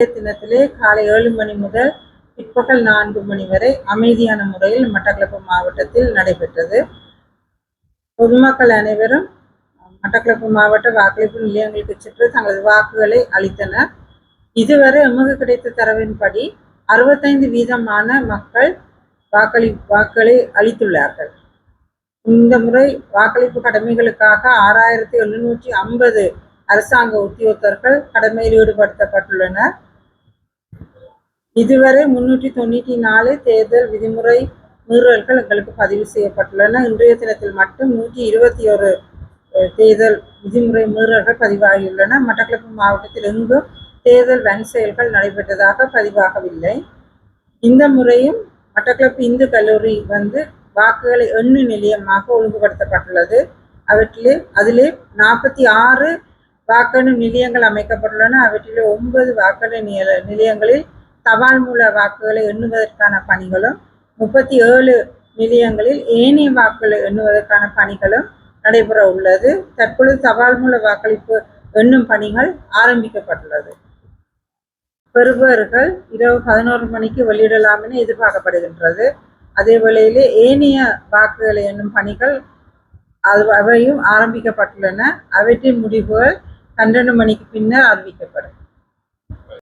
தினத்திலே காலை ஏழு மணி முதல் பிற்பகல் நான்கு மணி வரை அமைதியான முறையில் மட்டக்களப்பு மாவட்டத்தில் நடைபெற்றது. பொதுமக்கள் அனைவரும் மட்டக்களப்பு மாவட்ட வாக்களிப்பு நிலையங்களுக்கு சென்று தங்களது வாக்குகளை அளித்தனர். இதுவரை எமக்கு கிடைத்த தரவின்படி அறுபத்தைந்து வீதமான மக்கள் வாக்களி வாக்குகளை அளித்துள்ளார்கள். இந்த முறை வாக்களிப்பு கடமைகளுக்காக ஆறாயிரத்தி எழுநூற்றி ஐம்பது அரசாங்க உத்தியோகத்தர்கள் கடமையில் ஈடுபடுத்தப்பட்டுள்ளனர். இதுவரை முன்னூற்றி தொண்ணூற்றி நாலு தேர்தல் விதிமுறை மீறல்கள் எங்களுக்கு பதிவு செய்யப்பட்டுள்ளன. இன்றைய தினத்தில் மட்டும் நூற்றி இருபத்தி ஒரு தேர்தல் விதிமுறை மீறல்கள் பதிவாகியுள்ளன. மட்டக்களப்பு மாவட்டத்தில் எங்கும் தேர்தல் வன் செயல்கள் நடைபெற்றதாக பதிவாகவில்லை. இந்த முறையும் மட்டக்களப்பு இந்து கல்லூரி வந்து வாக்குகளை எண்ணு நிலையமாக ஒழுங்குபடுத்தப்பட்டுள்ளது. அவற்றிலே அதிலே நாற்பத்தி ஆறு வாக்கெண்ணு நிலையங்கள் அமைக்கப்பட்டுள்ளன. அவற்றிலே ஒன்பது வாக்கெண்ணு நில- நிலையங்களில் தபால் மூல வாக்குகளை எண்ணுவதற்கான பணிகளும் முப்பத்தி ஏழு நிலையங்களில் ஏனைய வாக்குகளை எண்ணுவதற்கான பணிகளும் நடைபெற உள்ளது. தற்பொழுது தபால் மூல வாக்களிப்பு எண்ணும் பணிகள் ஆரம்பிக்கப்பட்டுள்ளது. பெறுபவர்கள் இரவு பதினோரு மணிக்கு வெளியிடலாம் என எதிர்பார்க்கப்படுகின்றது. அதே வேளையிலே ஏனைய வாக்குகளை எண்ணும் பணிகள் அது அவையும் ஆரம்பிக்கப்பட்டுள்ளன. அவற்றின் முடிவுகள் பன்னெண்டு மணிக்கு பின்னர் அறிவிக்கப்படும்.